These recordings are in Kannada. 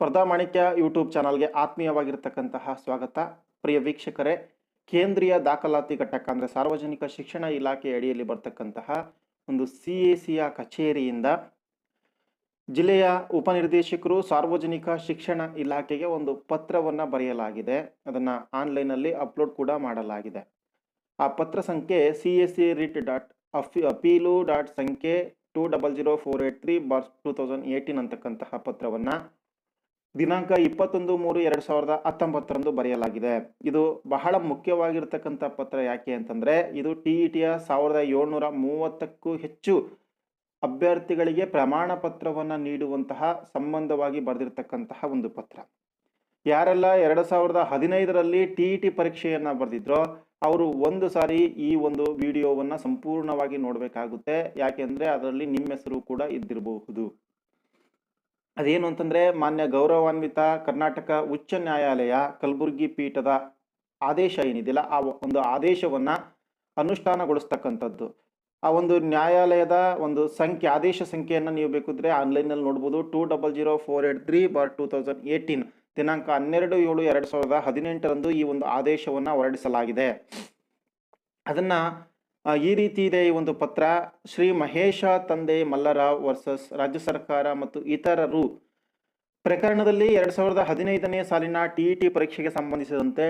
ಸ್ಪರ್ಧಾ ಮಾಣಿಕ್ಯ ಯೂಟ್ಯೂಬ್ ಚಾನಲ್ಗೆ ಆತ್ಮೀಯವಾಗಿರ್ತಕ್ಕಂತಹ ಸ್ವಾಗತ. ಪ್ರಿಯ ವೀಕ್ಷಕರೇ, ಕೇಂದ್ರೀಯ ದಾಖಲಾತಿ ಘಟಕ ಅಂದರೆ ಸಾರ್ವಜನಿಕ ಶಿಕ್ಷಣ ಇಲಾಖೆ ಅಡಿಯಲ್ಲಿ ಬರ್ತಕ್ಕಂತಹ ಒಂದು ಸಿ ಎ ಸಿಯ ಕಚೇರಿಯಿಂದ ಜಿಲ್ಲೆಯ ಉಪನಿರ್ದೇಶಕರು ಸಾರ್ವಜನಿಕ ಶಿಕ್ಷಣ ಇಲಾಖೆಗೆ ಒಂದು ಪತ್ರವನ್ನು ಬರೆಯಲಾಗಿದೆ. ಅದನ್ನು ಆನ್ಲೈನಲ್ಲಿ ಅಪ್ಲೋಡ್ ಕೂಡ ಮಾಡಲಾಗಿದೆ. ಆ ಪತ್ರ ಸಂಖ್ಯೆ C A C writ dot Aghi appeal dot ಸಂಖ್ಯೆ two double zero four eight three bar two thousand eighteen ಅಂತಕ್ಕಂತಹ ಪತ್ರವನ್ನು ದಿನಾಂಕ ಇಪ್ಪತ್ತೊಂದು ಮೂರು ಎರಡು ಸಾವಿರದ ಹತ್ತೊಂಬತ್ತರಂದು ಬರೆಯಲಾಗಿದೆ. ಇದು ಬಹಳ ಮುಖ್ಯವಾಗಿರ್ತಕ್ಕಂಥ ಪತ್ರ ಯಾಕೆ ಅಂತಂದರೆ, ಇದು ಟಿ ಇ ಟಿಯ ಸಾವಿರದ ಏಳ್ನೂರ ಮೂವತ್ತಕ್ಕೂ ಹೆಚ್ಚು ಅಭ್ಯರ್ಥಿಗಳಿಗೆ ಪ್ರಮಾಣ ಪತ್ರವನ್ನು ನೀಡುವಂತಹ ಸಂಬಂಧವಾಗಿ ಬರೆದಿರ್ತಕ್ಕಂತಹ ಒಂದು ಪತ್ರ. ಯಾರೆಲ್ಲ ಎರಡು ಸಾವಿರದ ಹದಿನೈದರಲ್ಲಿ ಟಿ ಇ ಟಿ ಪರೀಕ್ಷೆಯನ್ನು ಬರೆದಿದ್ರೋ, ಅವರು ಒಂದು ಸಾರಿ ಈ ಒಂದು ವಿಡಿಯೋವನ್ನು ಸಂಪೂರ್ಣವಾಗಿ ನೋಡಬೇಕಾಗುತ್ತೆ. ಯಾಕೆಂದರೆ, ಅದರಲ್ಲಿ ನಿಮ್ಮ ಹೆಸರು ಕೂಡ ಇದ್ದಿರಬಹುದು. ಅದೇನು ಅಂತಂದರೆ ಮಾನ್ಯ ಗೌರವಾನ್ವಿತ ಕರ್ನಾಟಕ ಉಚ್ಚ ನ್ಯಾಯಾಲಯ ಕಲಬುರಗಿ ಪೀಠದ ಆದೇಶ ಏನಿದೆಯಲ್ಲ, ಆ ಒಂದು ಆದೇಶವನ್ನು ಅನುಷ್ಠಾನಗೊಳಿಸ್ತಕ್ಕಂಥದ್ದು. ಆ ಒಂದು ನ್ಯಾಯಾಲಯದ ಒಂದು ಸಂಖ್ಯೆ, ಆದೇಶ ಸಂಖ್ಯೆಯನ್ನು ನೀವು ಬೇಕಿದ್ರೆ ಆನ್ಲೈನಲ್ಲಿ ನೋಡ್ಬೋದು. Two double zero four eight three bar two thousand eighteen, ದಿನಾಂಕ ಹನ್ನೆರಡು ಏಳು ಎರಡು ಸಾವಿರದ ಹದಿನೆಂಟರಂದು ಈ ಒಂದು ಆದೇಶವನ್ನು ಹೊರಡಿಸಲಾಗಿದೆ. ಅದನ್ನು ಈ ರೀತಿ ಇದೆ ಈ ಒಂದು ಪತ್ರ. ಶ್ರೀ ಮಹೇಶ ತಂದೆ ಮಲ್ಲರಾವ್ ವರ್ಸಸ್ ರಾಜ್ಯ ಸರ್ಕಾರ ಮತ್ತು ಇತರರು ಪ್ರಕರಣದಲ್ಲಿ ಎರಡು ಸಾವಿರದ ಹದಿನೈದನೇ ಸಾಲಿನ ಟಿ ಇ ಟಿ ಪರೀಕ್ಷೆಗೆ ಸಂಬಂಧಿಸಿದಂತೆ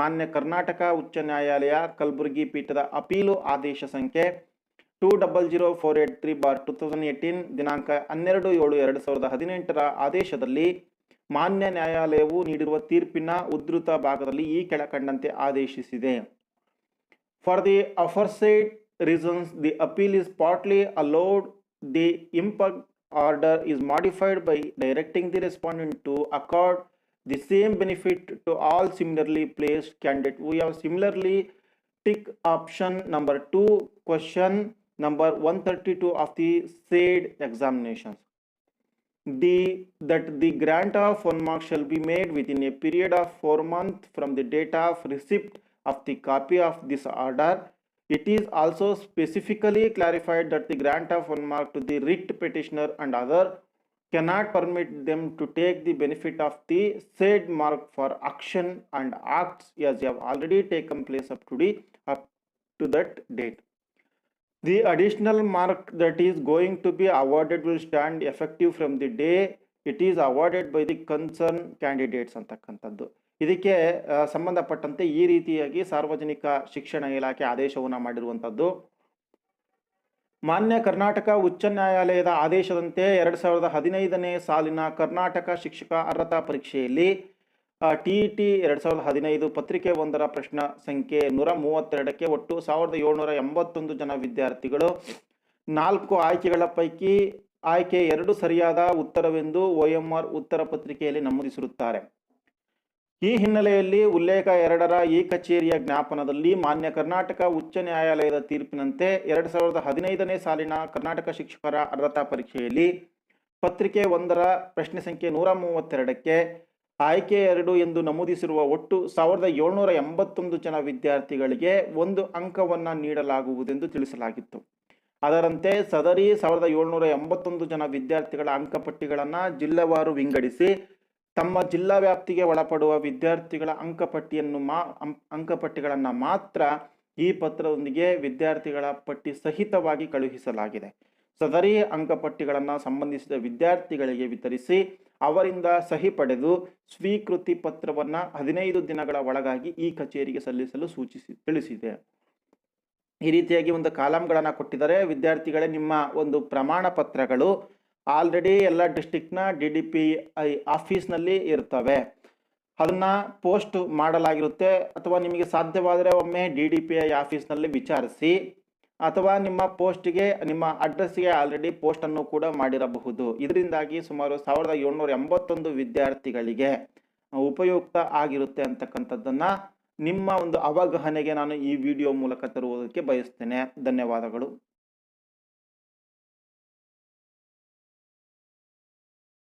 ಮಾನ್ಯ ಕರ್ನಾಟಕ ಉಚ್ಚ ನ್ಯಾಯಾಲಯ ಕಲಬುರಗಿ ಪೀಠದ ಅಪೀಲು ಆದೇಶ ಸಂಖ್ಯೆ two double zero four eight three bar two thousand eighteen ದಿನಾಂಕ ಹನ್ನೆರಡು ಏಳು ಎರಡು ಸಾವಿರದ ಹದಿನೆಂಟರ ಆದೇಶದಲ್ಲಿ ಮಾನ್ಯ ನ್ಯಾಯಾಲಯವು ನೀಡಿರುವ ತೀರ್ಪಿನ ಉದ್ಧೃತ ಭಾಗದಲ್ಲಿ ಈ ಕೆಳಕಂಡಂತೆ ಆದೇಶಿಸಿದೆ. For the aforesaid reasons, the appeal is partly allowed. The impact order is modified by directing the respondent to accord the same benefit to all similarly placed candidates. We have similarly tick option number 2, question number 132 of the said examinations. The, that the grant of one mark shall be made within a period of 4 months from the date of receipt of the copy of this order. It is also specifically clarified that the grant of one mark to the writ petitioner and other cannot permit them to take the benefit of the said mark for action and acts as have already taken place up to the up to that date. The additional mark that is going to be awarded will stand effective from the day it is awarded by the concerned candidates ಅಂತಕ್ಕಂಥದ್ದು ಇದಕ್ಕೆ ಸಂಬಂಧಪಟ್ಟಂತೆ ಈ ರೀತಿಯಾಗಿ ಸಾರ್ವಜನಿಕ ಶಿಕ್ಷಣ ಇಲಾಖೆ ಆದೇಶವನ್ನು ಮಾಡಿರುವಂಥದ್ದು ಮಾನ್ಯ ಕರ್ನಾಟಕ ಉಚ್ಚ ನ್ಯಾಯಾಲಯದ ಆದೇಶದಂತೆ ಎರಡು ಸಾವಿರದ ಹದಿನೈದನೇ ಸಾಲಿನ ಕರ್ನಾಟಕ ಶಿಕ್ಷಕ ಅರ್ಹತಾ ಪರೀಕ್ಷೆಯಲ್ಲಿ ಟಿ ಇ ಟಿ ಎರಡು ಸಾವಿರದ ಹದಿನೈದು ಪತ್ರಿಕೆ ಒಂದರ ಪ್ರಶ್ನೆ ಸಂಖ್ಯೆ ನೂರ ಮೂವತ್ತೆರಡಕ್ಕೆ ಒಟ್ಟು ಸಾವಿರದ ಏಳ್ನೂರ ಎಂಬತ್ತೊಂದು ಜನ ವಿದ್ಯಾರ್ಥಿಗಳು, ನಾಲ್ಕು ಆಯ್ಕೆಗಳ ಪೈಕಿ ಆಯ್ಕೆ ಎರಡು ಸರಿಯಾದ ಉತ್ತರವೆಂದು ಒ ಎಂ ಆರ್ ಉತ್ತರ ಪತ್ರಿಕೆಯಲ್ಲಿ ನಮೂದಿಸಿರುತ್ತಾರೆ. ಈ ಹಿನ್ನೆಲೆಯಲ್ಲಿ ಉಲ್ಲೇಖ ಎರಡರ ಈ ಕಚೇರಿಯ ಜ್ಞಾಪನದಲ್ಲಿ ಮಾನ್ಯ ಕರ್ನಾಟಕ ಉಚ್ಚ ನ್ಯಾಯಾಲಯದ ತೀರ್ಪಿನಂತೆ ಎರಡು ಸಾವಿರದ ಹದಿನೈದನೇ ಸಾಲಿನ ಕರ್ನಾಟಕ ಶಿಕ್ಷಕರ ಅರ್ಹತಾ ಪರೀಕ್ಷೆಯಲ್ಲಿ ಪತ್ರಿಕೆ ಒಂದರ ಪ್ರಶ್ನೆ ಸಂಖ್ಯೆ ನೂರ ಮೂವತ್ತೆರಡಕ್ಕೆ ಆಯ್ಕೆ ಎರಡು ಎಂದು ನಮೂದಿಸಿರುವ ಒಟ್ಟು ಸಾವಿರದ ಏಳ್ನೂರ ಎಂಬತ್ತೊಂದು ಜನ ವಿದ್ಯಾರ್ಥಿಗಳಿಗೆ ಒಂದು ಅಂಕವನ್ನು ನೀಡಲಾಗುವುದೆಂದು ತಿಳಿಸಲಾಗಿತ್ತು. ಅದರಂತೆ ಸದರಿ ಸಾವಿರದ ಏಳ್ನೂರ ಎಂಬತ್ತೊಂದು ಜನ ವಿದ್ಯಾರ್ಥಿಗಳ ಅಂಕಪಟ್ಟಿಗಳನ್ನು ಜಿಲ್ಲೆವಾರು ವಿಂಗಡಿಸಿ ತಮ್ಮ ಜಿಲ್ಲಾ ವ್ಯಾಪ್ತಿಗೆ ಒಳಪಡುವ ವಿದ್ಯಾರ್ಥಿಗಳ ಅಂಕಪಟ್ಟಿಯನ್ನು ಮಾ ಅಂಕಪಟ್ಟಿಗಳನ್ನು ಮಾತ್ರ ಈ ಪತ್ರದೊಂದಿಗೆ ವಿದ್ಯಾರ್ಥಿಗಳ ಪಟ್ಟಿ ಸಹಿತವಾಗಿ ಕಳುಹಿಸಲಾಗಿದೆ. ಸದರಿ ಅಂಕಪಟ್ಟಿಗಳನ್ನು ಸಂಬಂಧಿಸಿದ ವಿದ್ಯಾರ್ಥಿಗಳಿಗೆ ವಿತರಿಸಿ ಅವರಿಂದ ಸಹಿ ಪಡೆದು ಸ್ವೀಕೃತಿ ಪತ್ರವನ್ನು ಹದಿನೈದು ದಿನಗಳ ಒಳಗಾಗಿ ಈ ಕಚೇರಿಗೆ ಸಲ್ಲಿಸಲು ಸೂಚಿಸಿ, ತಿಳಿಸಿದೆ. ಈ ರೀತಿಯಾಗಿ ಒಂದು ಕಾಲಮ್ಗಳನ್ನು ಕೊಟ್ಟಿದ್ದಾರೆ. ವಿದ್ಯಾರ್ಥಿಗಳೇ, ನಿಮ್ಮ ಒಂದು ಪ್ರಮಾಣ ಪತ್ರಗಳು ಆಲ್ರೆಡಿ ಎಲ್ಲ ಡಿಸ್ಟಿಕ್ನ ಡಿ ಡಿ ಪಿ ಐ ಆಫೀಸ್ನಲ್ಲಿ ಇರ್ತವೆ. ಅದನ್ನು ಪೋಸ್ಟ್ ಮಾಡಲಾಗಿರುತ್ತೆ. ಅಥವಾ ನಿಮಗೆ ಸಾಧ್ಯವಾದರೆ ಒಮ್ಮೆ ಡಿ ಡಿ ಪಿ ಐ ಆಫೀಸ್ನಲ್ಲಿ ವಿಚಾರಿಸಿ. ಅಥವಾ ನಿಮ್ಮ ಪೋಸ್ಟಿಗೆ, ನಿಮ್ಮ ಅಡ್ರೆಸ್ಗೆ ಆಲ್ರೆಡಿ ಪೋಸ್ಟನ್ನು ಕೂಡ ಮಾಡಿರಬಹುದು. ಇದರಿಂದಾಗಿ ಸುಮಾರು ಸಾವಿರದ ಏಳ್ನೂರ ಎಂಬತ್ತೊಂದು ವಿದ್ಯಾರ್ಥಿಗಳಿಗೆ ಉಪಯುಕ್ತ ಆಗಿರುತ್ತೆ ಅಂತಕ್ಕಂಥದ್ದನ್ನು ನಿಮ್ಮ ಒಂದು ಅವಗಹನೆಗೆ ನಾನು ಈ ವಿಡಿಯೋ ಮೂಲಕ ತರುವುದಕ್ಕೆ ಬಯಸ್ತೇನೆ. ಧನ್ಯವಾದಗಳು.